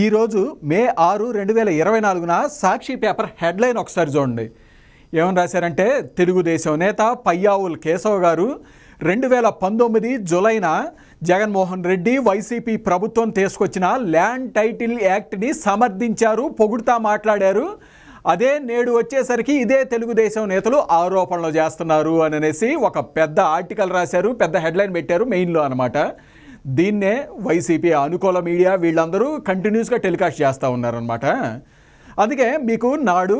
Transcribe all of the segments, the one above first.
ఈరోజు మే ఆరు రెండు వేల ఇరవై నాలుగున సాక్షి పేపర్ హెడ్లైన్ ఒకసారి చూడండి. ఏమని రాశారంటే తెలుగుదేశం నేత పయ్యావుల్ కేశవ్ గారు రెండు వేల పంతొమ్మిది జులైన జగన్మోహన్ రెడ్డి వైసీపీ ప్రభుత్వం తీసుకొచ్చిన ల్యాండ్ టైటిల్ యాక్ట్ని సమర్థించారు పొగుడుతా మాట్లాడారు. అదే నేడు వచ్చేసరికి ఇదే తెలుగుదేశం నేతలు ఆరోపణలు చేస్తున్నారు అని అనేసి ఒక పెద్ద ఆర్టికల్ రాశారు పెద్ద హెడ్లైన్ పెట్టారు మెయిన్లో అనమాట దీన్నే వైసీపీ అనుకూల మీడియా వీళ్ళందరూ కంటిన్యూస్గా టెలికాస్ట్ చేస్తూ ఉన్నారనమాట అందుకే మీకు నాడు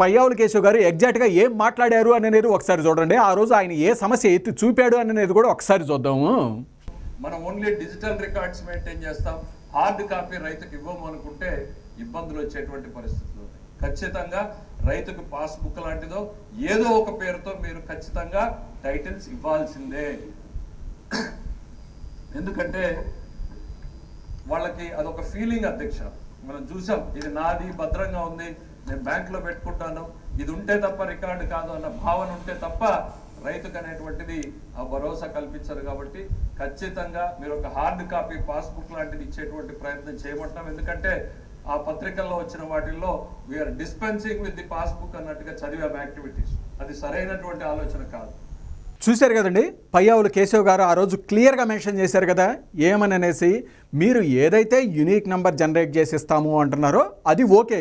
పయ్యావుల కేశవ్ గారు ఎగ్జాక్ట్గా ఏం మాట్లాడారు అనేది ఒకసారి చూడండి. ఆ రోజు ఆయన ఏ సమస్య ఎత్తి చూపాడు అనేది కూడా ఒకసారి చూద్దాము. మనం ఓన్లీ డిజిటల్ రికార్డ్స్ మెయింటైన్ చేస్తాం. హార్డ్ కాపీ రైతుకు ఇవ్వము అనుకుంటే ఇబ్బందులు వచ్చేటువంటి పరిస్థితులు ఖచ్చితంగా రైతుకు పాస్బుక్ లాంటిదో ఏదో ఒక పేరుతో మీరు ఖచ్చితంగా టైటిల్స్ ఇవ్వాల్సిందే. ఎందుకంటే వాళ్ళకి అదొక ఫీలింగ్ అధ్యక్ష. మనం చూసాం ఇది నాది భద్రంగా ఉంది నేను బ్యాంకులో పెట్టుకుంటాను ఇది ఉంటే తప్ప రికార్డు కాదు అన్న భావన ఉంటే తప్ప రైతుకు అనేటువంటిది ఆ భరోసా కల్పించరు కాబట్టి ఖచ్చితంగా మీరు ఒక హార్డ్ కాపీ పాస్బుక్ లాంటిది ఇచ్చేటువంటి ప్రయత్నం చేయమంటున్నాం ఎందుకంటే ఆ పత్రికల్లో వచ్చిన వాటిల్లో we are dispensing with the passbook అన్నట్టుగా చదివాం యాక్టివిటీస్ అది సరైనటువంటి ఆలోచన కాదు. చూశారు కదండి? పయ్యావులు కేశవ్ గారు ఆ రోజు క్లియర్గా మెన్షన్ చేశారు కదా ఏమని అనేసి మీరు ఏదైతే యునిక్ నెంబర్ జనరేట్ చేసి ఇస్తాము అంటున్నారో అది ఓకే.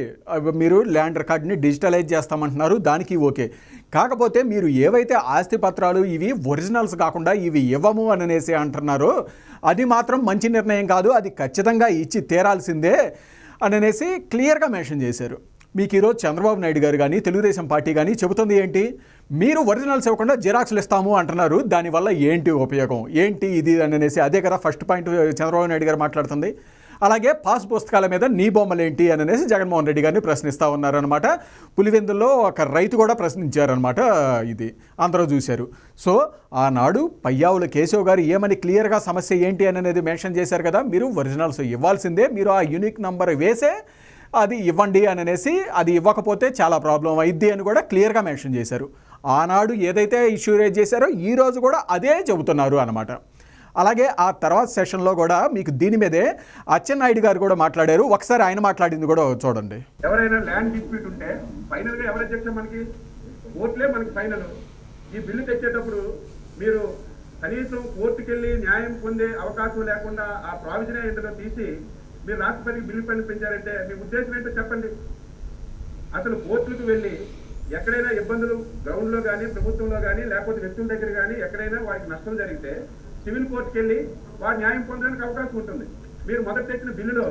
మీరు ల్యాండ్ రికార్డ్ని డిజిటలైజ్ చేస్తామంటున్నారు దానికి ఓకే. కాకపోతే మీరు ఏవైతే ఆస్తి పత్రాలు ఇవి ఒరిజినల్స్ కాకుండా ఇవి ఇవ్వము అని అనేసి అంటున్నారో అది మాత్రం మంచి నిర్ణయం కాదు అది ఖచ్చితంగా ఇచ్చి తీరాల్సిందే అని అనేసి క్లియర్గా మెన్షన్ చేశారు. మీకు ఈరోజు చంద్రబాబు నాయుడు గారు కానీ తెలుగుదేశం పార్టీ కానీ చెబుతుంది ఏంటి? మీరు ఒరిజినల్స్ ఇవ్వకుండా జిరాక్స్లు ఇస్తాము అంటున్నారు. దానివల్ల ఏంటి ఉపయోగం? ఏంటి ఇది అని అనేసి అదే కదా ఫస్ట్ పాయింట్ చంద్రబాబు నాయుడు గారు మాట్లాడుతుంది. అలాగే పాస్ పుస్తకాల మీద నీ బొమ్మలు ఏంటి అని అనేసి జగన్మోహన్ రెడ్డి గారిని ప్రశ్నిస్తూ ఉన్నారనమాట పులివెందుల్లో ఒక రైతు కూడా ప్రశ్నించారనమాట ఇది. అందరూ చూశారు. సో ఆనాడు పయ్యావుల కేశవ్ గారు ఏమని క్లియర్గా సమస్య ఏంటి అని అనేది మెన్షన్ చేశారు కదా మీరు ఒరిజినల్స్ ఇవ్వాల్సిందే. మీరు ఆ యూనిక్ నంబర్ వేసే అది ఇవ్వండి అని అనేసి అది ఇవ్వకపోతే చాలా ప్రాబ్లం అయింది అని కూడా క్లియర్గా మెన్షన్ చేశారు. ఆనాడు ఏదైతే ఇష్యూ రేజ్ చేశారో ఈ రోజు కూడా అదే చెబుతున్నారు అనమాట అలాగే ఆ తర్వాత సెషన్లో కూడా మీకు దీని మీదే అచ్చెన్నాయుడు గారు కూడా మాట్లాడారు. ఒకసారి ఆయన మాట్లాడింది కూడా చూడండి. ఎవరైనా ల్యాండ్ డిస్ప్యూట్ ఉంటే ఫైనల్గా ఎవరు చెప్తే మనకి? కోర్టులే మనకి ఫైనల్. ఈ బిల్లు తెచ్చేటప్పుడు మీరు కనీసం కోర్టుకెళ్ళి న్యాయం పొందే అవకాశం లేకుండా ఆ ప్రావిజన్ ఇందులో తీసి మీరు రాష్ట్రపతికి బిల్లు పెంచారంటే మీ ఉద్దేశం ఏంటో చెప్పండి. అసలు కోర్టులకు వెళ్ళి ఎక్కడైనా ఇబ్బందులు గ్రౌండ్లో కానీ ప్రభుత్వంలో కానీ లేకపోతే వ్యక్తుల దగ్గర కానీ ఎక్కడైనా వారికి నష్టం జరిగితే సివిల్ కోర్టుకి వెళ్ళి వారు న్యాయం పొందడానికి అవకాశం ఉంటుంది. మీరు మొదట తెచ్చిన బిల్లులో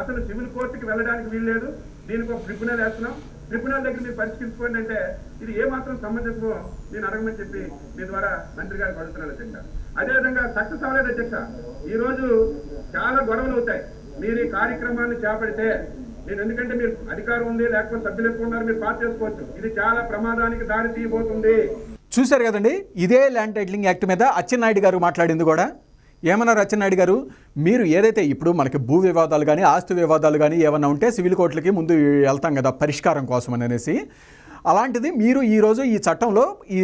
అసలు సివిల్ కోర్టుకి వెళ్ళడానికి వీల్లేదు దీనికి ఒక ట్రిబ్యునల్ వేస్తున్నాం. ట్రిబ్యునల్ దగ్గర మీరు పరిష్కరించుకోండి అంటే ఇది ఏమాత్రం మాత్రం సమంజసమో నేను అడగమని చెప్పి మీ ద్వారా మంత్రి గారికి అడుగుతున్నాను అధ్యక్ష. అదేవిధంగా సక్సెస్ అవ్వలేదు అధ్యక్ష. ఈరోజు చాలా గొడవలు అవుతాయి. మీరు ఈ కార్యక్రమాన్ని చేపడితే మీరు ఎందుకంటే మీరు అధికారం ఉంది లేకపోతే సభ్యులు ఎక్కువ ఉన్నారు మీరు పాస్ చేసుకోవచ్చు. ఇది చాలా ప్రమాదానికి దారి తీయబోతుంది. చూశారు కదండి? ఇదే ల్యాండ్ టైటిలింగ్ యాక్ట్ మీద అచ్చెన్నాయుడు గారు మాట్లాడింది కూడా. ఏమన్నారు అచ్చెన్నాయుడు గారు? మీరు ఏదైతే ఇప్పుడు మనకి భూ వివాదాలు కానీ ఆస్తి వివాదాలు కానీ ఏమన్నా ఉంటే సివిల్ కోర్టులకి ముందు వెళ్తాం కదా పరిష్కారం కోసం అని అనేసి. అలాంటిది మీరు ఈరోజు ఈ చట్టంలో ఈ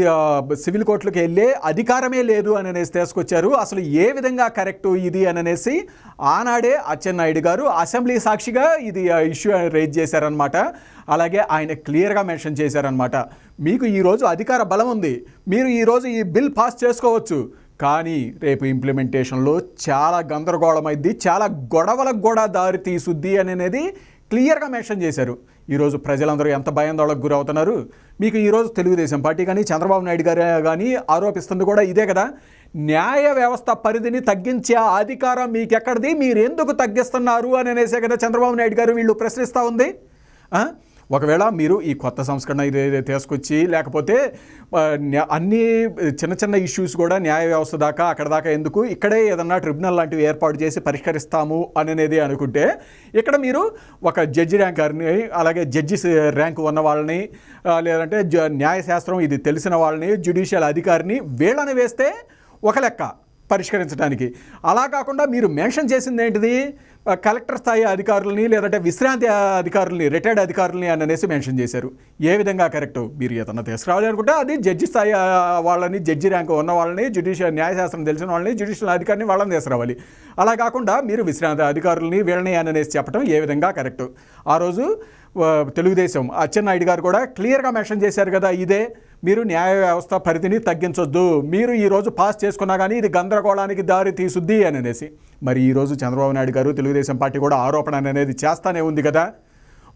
సివిల్ కోర్టులకు వెళ్ళే అధికారమే లేదు అని అనేసి తీసుకొచ్చారు. అసలు ఏ విధంగా కరెక్టు ఇది అని అనేసి ఆనాడే అచ్చెన్నాయుడు గారు అసెంబ్లీ సాక్షిగా ఇది ఇష్యూ రేజ్ చేశారనమాట అలాగే ఆయన క్లియర్గా మెన్షన్ చేశారనమాట మీకు ఈరోజు అధికార బలం ఉంది. మీరు ఈరోజు ఈ బిల్ పాస్ చేసుకోవచ్చు. కానీ రేపు ఇంప్లిమెంటేషన్లో చాలా గందరగోళమైద్ది చాలా గొడవలకు కూడా దారి తీసుద్ది అనేది క్లియర్గా మెన్షన్ చేశారు. ఈరోజు ప్రజలందరూ ఎంత భయాందోళనకు గురవుతున్నారు? మీకు ఈరోజు తెలుగుదేశం పార్టీ కానీ చంద్రబాబు నాయుడు గారు కానీ ఆరోపిస్తుంది కూడా ఇదే కదా. న్యాయ వ్యవస్థ పరిధిని తగ్గించే అధికారం మీకు ఎక్కడిది మీరు ఎందుకు తగ్గిస్తున్నారు? అని అనేసే కదా చంద్రబాబు నాయుడు గారు వీళ్ళు ప్రశ్నిస్తూ ఉంది. ఒకవేళ మీరు ఈ కొత్త సంస్కరణ ఇది తీసుకొచ్చి లేకపోతే న్యా- అన్ని చిన్న చిన్న ఇష్యూస్ కూడా న్యాయ వ్యవస్థ దాకా అక్కడ దాకా ఎందుకు ఇక్కడే ఏదన్నా ట్రిబ్యునల్ లాంటివి ఏర్పాటు చేసి పరిష్కరిస్తాము అనేది అనుకుంటే ఇక్కడ మీరు ఒక జడ్జి ర్యాంక్ గారిని అలాగే జడ్జిస్ ర్యాంక్ ఉన్న వాళ్ళని లేదంటే జ న్యాయశాస్త్రం ఇది తెలిసిన వాళ్ళని జ్యుడిషియల్ అధికారిని వీళ్ళని వేస్తే ఒక లెక్క. పరిష్కరించడానికి. అలా కాకుండా మీరు మెన్షన్ చేసింది ఏంటిది కలెక్టర్ స్థాయి అధికారులని లేదంటే విశ్రాంతి అధికారులని రిటైర్డ్ అధికారులని అని అనేసి మెన్షన్ చేశారు. ఏ విధంగా కరెక్ట్? మీరు ఏదన్నా తీసుకురావాలి అనుకుంటే అది జడ్జి స్థాయి వాళ్ళని జడ్జి ర్యాంక్ ఉన్న వాళ్ళని జ్యుడిషియల్ న్యాయశాస్త్రం తెలిసిన వాళ్ళని జ్యుడిషియల్ అధికారిని వాళ్ళని తీసుకురావాలి. అలా కాకుండా మీరు విశ్రాంతి అధికారులని వీళ్ళని అని అనేసి చెప్పడం ఏ విధంగా కరెక్ట్? ఆ రోజు తెలుగుదేశం అచ్చెన్నాయుడు గారు కూడా క్లియర్గా మెన్షన్ చేశారు కదా ఇదే. మీరు న్యాయ వ్యవస్థ పరిధిని తగ్గించొద్దు. మీరు ఈరోజు పాస్ చేసుకున్నా కానీ ఇది గందరగోళానికి దారి తీసుద్ది అని అనేసి. మరి ఈరోజు చంద్రబాబు నాయుడు గారు తెలుగుదేశం పార్టీ కూడా ఆరోపణ అనేది చేస్తానే ఉంది కదా.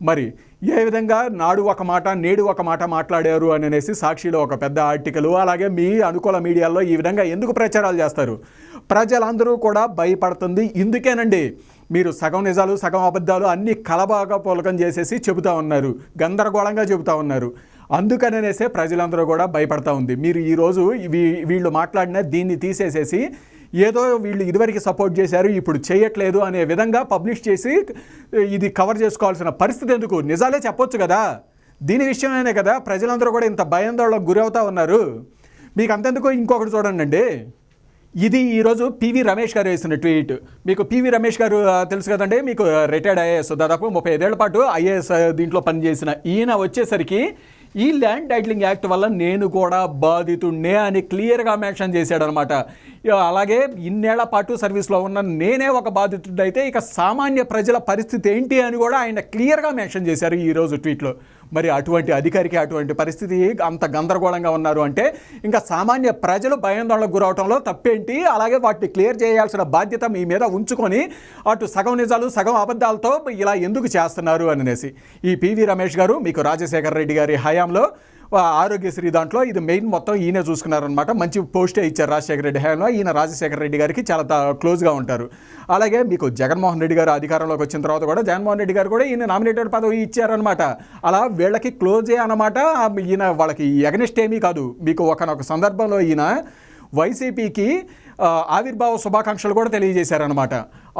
మరి ఏ విధంగా నాడు ఒక మాట నేడు ఒక మాట మాట్లాడారు అని అనేసి సాక్షిలో ఒక పెద్ద ఆర్టికల్ అలాగే మీ అనుకూల మీడియాలో ఈ విధంగా ఎందుకు ప్రచారాలు చేస్తారు? ప్రజలందరూ కూడా భయపడుతుంది. ఇందుకేనండి మీరు సగం నిజాలు సగం అబద్ధాలు అన్నీ కలబాగా పూలకం చేసేసి చెబుతా ఉన్నారు. గందరగోళంగా చెబుతా ఉన్నారు. అందుకనేసే ప్రజలందరూ కూడా భయపడతా ఉంది. మీరు ఈరోజు వీ- వీళ్ళు మాట్లాడిన దీన్ని తీసేసేసి ఏదో వీళ్ళు ఇదివరకు సపోర్ట్ చేశారు ఇప్పుడు చేయట్లేదు అనే విధంగా పబ్లిష్ చేసి ఇది కవర్ చేసుకోవాల్సిన పరిస్థితి ఎందుకు? నిజాలే చెప్పొచ్చు కదా. దీని విషయమేనే కదా ప్రజలందరూ కూడా ఇంత భయాందోళనకు గురవుతా ఉన్నారు. మీకు అంతెందుకు ఇంకొకటి చూడండి అండి ఇది ఈరోజు పివి రమేష్ గారు వేసిన ట్వీట్. మీకు పివి రమేష్ గారు తెలుసు కదండి మీకు రిటైర్డ్ ఐఏఎస్ దాదాపు ముప్పై ఐదేళ్ళ పాటు ఐఏఎస్ దీంట్లో పనిచేసిన ఈయన వచ్చేసరికి ఈ ల్యాండ్ టైటిలింగ్ యాక్ట్ వల్ల నేను కూడా బాధితుడినే అని క్లియర్గా మెన్షన్ చేశాడనమాట. అలాగే ఇన్నేళ్ళ పాటు సర్వీస్లో ఉన్న నేనే ఒక బాధితుడైతే ఇక సామాన్య ప్రజల పరిస్థితి ఏంటి అని కూడా ఆయన క్లియర్గా మెన్షన్ చేశారు ఈరోజు ట్వీట్లో. మరి అటువంటి అధికారికి అటువంటి పరిస్థితి అంత గందరగోళంగా ఉన్నారు అంటే ఇంకా సామాన్య ప్రజలు భయాందోళనకు గురవటంలో తప్పేంటి? అలాగే వాటిని క్లియర్ చేయాల్సిన బాధ్యత మీ మీద ఉంచుకొని అటు సగం నిజాలు సగం అబద్ధాలతో ఇలా ఎందుకు చేస్తున్నారు అనేసి. ఈ పివి రమేష్ గారు మీకు రాజశేఖర రెడ్డి గారి హయాంలో ఆరోగ్యశ్రీ దాంట్లో ఇది మెయిన్ మొత్తం ఈయనే చూసుకున్నారనమాట మంచి పోస్టే ఇచ్చారు రాజశేఖర రెడ్డి. హయాంలో ఈయన రాజశేఖర రెడ్డి గారికి చాలా క్లోజ్గా ఉంటారు. అలాగే మీకు జగన్మోహన్ రెడ్డి గారు అధికారంలోకి వచ్చిన తర్వాత కూడా జగన్మోహన్ రెడ్డి గారు కూడా ఈయన నామినేటెడ్ పదవి ఇచ్చారనమాట అలా వీళ్ళకి క్లోజే అనమాట ఈయన వాళ్ళకి ఎగనిస్ట్ ఏమీ కాదు. మీకు ఒకనొక సందర్భంలో ఈయన వైసీపీకి ఆవిర్భావ శుభాకాంక్షలు కూడా తెలియజేశారనమాట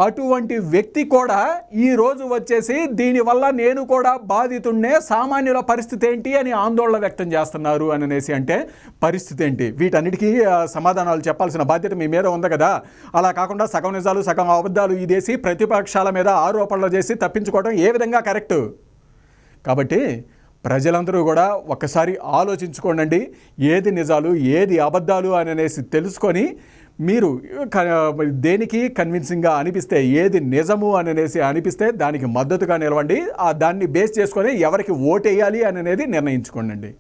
అటువంటి వ్యక్తి కూడా ఈ రోజు వచ్చేసి దీనివల్ల నేను కూడా బాధితుండే సామాన్యుల పరిస్థితి ఏంటి అని ఆందోళన వ్యక్తం చేస్తున్నారు అని అనేసి అంటే పరిస్థితి ఏంటి? వీటన్నిటికీ సమాధానాలు చెప్పాల్సిన బాధ్యత మీ మీద ఉంది కదా. అలా కాకుండా సగం నిజాలు సగం అబద్ధాలు ఇదేసి ప్రతిపక్షాల మీద ఆరోపణలు చేసి తప్పించుకోవడం ఏ విధంగా కరెక్టు? కాబట్టి ప్రజలందరూ కూడా ఒక్కసారి ఆలోచించుకోండి ఏది నిజాలు ఏది అబద్ధాలు అని అనేసి తెలుసుకొని మీరు క- దేనికి కన్విన్సింగ్గా అనిపిస్తే ఏది నిజము అని అనేసి అనిపిస్తే దానికి మద్దతుగా నిలవండి. ఆ దాన్ని బేస్ చేసుకొని ఎవరికి ఓటేయాలి అనేది నిర్ణయించుకోండి